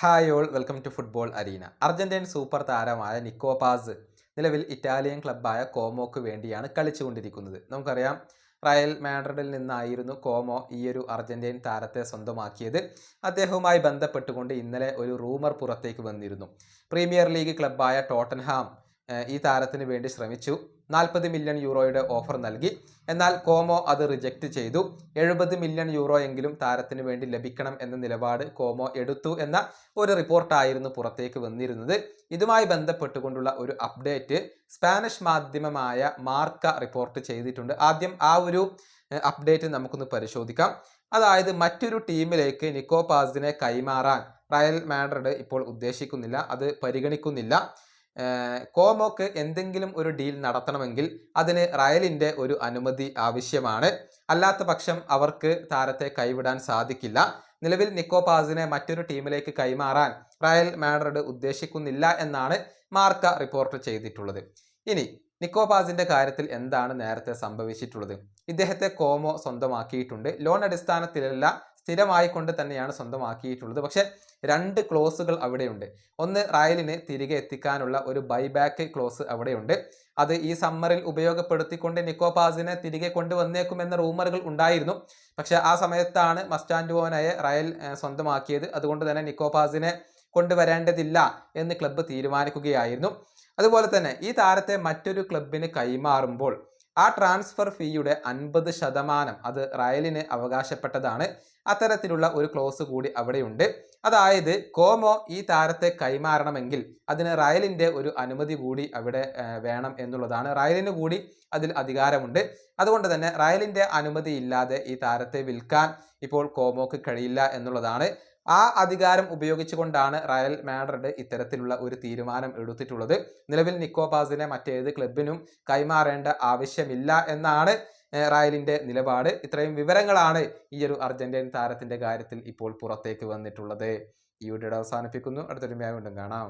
Hi all welcome to football arena Argentine super താരമായ Nico Paz നിലവിൽ Italian ക്ലബ്ബായ കോമോക്ക് വേണ്ടിയാണ് കളിച്ചുകൊണ്ടിരിക്കുന്നത്. നമുക്കറിയാം റയൽ മാഡ്രിഡിൽ നിന്നായിരുന്നു കോമോ ഈ ഒരു അർജന്റീൻ താരത്തെ സ്വന്തമാക്കിയത്. അദ്ദേഹവുമായി ബന്ധപ്പെട്ടുകൊണ്ട് ഇന്നലെ ഒരു റൂമർ പുറത്തേക്ക് വന്നിരുന്നു. പ്രീമിയർ ലീഗ് ക്ലബ്ബായ ടോട്ടൻഹാം ഈ താരത്തിന് വേണ്ടി ശ്രമിച്ചു. നാൽപ്പത് മില്യൺ യൂറോയുടെ ഓഫർ നൽകി. എന്നാൽ കോമോ അത് റിജക്റ്റ് ചെയ്തു. എഴുപത് മില്യൺ യൂറോ എങ്കിലും താരത്തിന് വേണ്ടി ലഭിക്കണം എന്ന നിലപാട് കോമോ എടുത്തു എന്ന ഒരു റിപ്പോർട്ടായിരുന്നു പുറത്തേക്ക് വന്നിരുന്നത്. ഇതുമായി ബന്ധപ്പെട്ടുകൊണ്ടുള്ള ഒരു അപ്ഡേറ്റ് സ്പാനിഷ് മാധ്യമമായ മാർക്ക റിപ്പോർട്ട് ചെയ്തിട്ടുണ്ട്. ആദ്യം ആ ഒരു അപ്ഡേറ്റ് നമുക്കൊന്ന് പരിശോധിക്കാം. അതായത് മറ്റൊരു ടീമിലേക്ക് നിക്കോ പാസിനെ കൈമാറാൻ റയൽ മാഡ്രിഡ് ഇപ്പോൾ ഉദ്ദേശിക്കുന്നില്ല. അത് പരിഗണിക്കുന്നില്ല. കോമോക്ക് എന്തെങ്കിലും ഒരു ഡീൽ നടത്തണമെങ്കിൽ അതിന് റയലിന്റെ ഒരു അനുമതി ആവശ്യമാണ്. അല്ലാത്ത പക്ഷം അവർക്ക് താരത്തെ കൈവിടാൻ സാധിക്കില്ല. നിലവിൽ നിക്കോ പാസിനെ മറ്റൊരു ടീമിലേക്ക് കൈമാറാൻ റയൽ മാഡ്രിഡ് ഉദ്ദേശിക്കുന്നില്ല എന്നാണ് മാർക്ക റിപ്പോർട്ട് ചെയ്തിട്ടുള്ളത്. ഇനി നിക്കോ പാസിന്റെ കാര്യത്തിൽ എന്താണ് നേരത്തെ സംഭവിച്ചിട്ടുള്ളത്? ഇദ്ദേഹത്തെ കോമോ സ്വന്തമാക്കിയിട്ടുണ്ട്. ലോൺ അടിസ്ഥാനത്തിലല്ല സ്ഥിരമായി കൊണ്ട് തന്നെയാണ് സ്വന്തമാക്കിയിട്ടുള്ളത്. പക്ഷേ രണ്ട് ക്ലോസുകൾ അവിടെയുണ്ട്. ഒന്ന് റയലിന് തിരികെ എത്തിക്കാനുള്ള ഒരു ബൈബാക്ക് ക്ലോസ് അവിടെയുണ്ട്. അത് ഈ സമ്മറിൽ ഉപയോഗപ്പെടുത്തിക്കൊണ്ട് നിക്കോപാസിനെ തിരികെ കൊണ്ടുവന്നേക്കുമെന്ന റൂമറുകൾ ഉണ്ടായിരുന്നു. പക്ഷെ ആ സമയത്താണ് മസ്റ്റാൻഡുവോനയെ റയൽ സ്വന്തമാക്കിയത്. അതുകൊണ്ട് തന്നെ നിക്കോപാസിനെ കൊണ്ടുവരേണ്ടതില്ല എന്ന് ക്ലബ്ബ് തീരുമാനിക്കുകയായിരുന്നു. അതുപോലെ തന്നെ ഈ താരത്തെ മറ്റൊരു ക്ലബിന് കൈമാറുമ്പോൾ ആ ട്രാൻസ്ഫർ ഫീയുടെ അൻപത് ശതമാനം അത് റയലിന് അവകാശപ്പെട്ടതാണ്. അത്തരത്തിലുള്ള ഒരു ക്ലോസ് കൂടി അവിടെയുണ്ട്. അതായത് കോമോ ഈ താരത്തെ കൈമാറണമെങ്കിൽ അതിന് റയലിന്റെ ഒരു അനുമതി കൂടി അവിടെ വേണം എന്നുള്ളതാണ്. റയലിന് കൂടി അതിൽ അധികാരമുണ്ട്. അതുകൊണ്ട് തന്നെ റയലിന്റെ അനുമതി ഇല്ലാതെ ഈ താരത്തെ വിൽക്കാൻ ഇപ്പോൾ കോമോക്ക് കഴിയില്ല എന്നുള്ളതാണ്. ആ അധികാരം ഉപയോഗിച്ചുകൊണ്ടാണ് റയൽ മാഡ്രിഡ് ഇത്തരത്തിലുള്ള ഒരു തീരുമാനം എടുത്തിട്ടുള്ളത്. നിലവിൽ നിക്കോബാസിനെ മറ്റേത് ക്ലബിനും കൈമാറേണ്ട ആവശ്യമില്ല എന്നാണ് റയലിന്റെ നിലപാട്. ഇത്രയും വിവരങ്ങളാണ് ഈ ഒരു അർജന്റീൻ താരത്തിന്റെ കാര്യത്തിൽ ഇപ്പോൾ പുറത്തേക്ക് വന്നിട്ടുള്ളത്. ഈ വീഡിയോ അവസാനിപ്പിക്കുന്നു. അടുത്തൊരു വീണ്ടും കാണാം.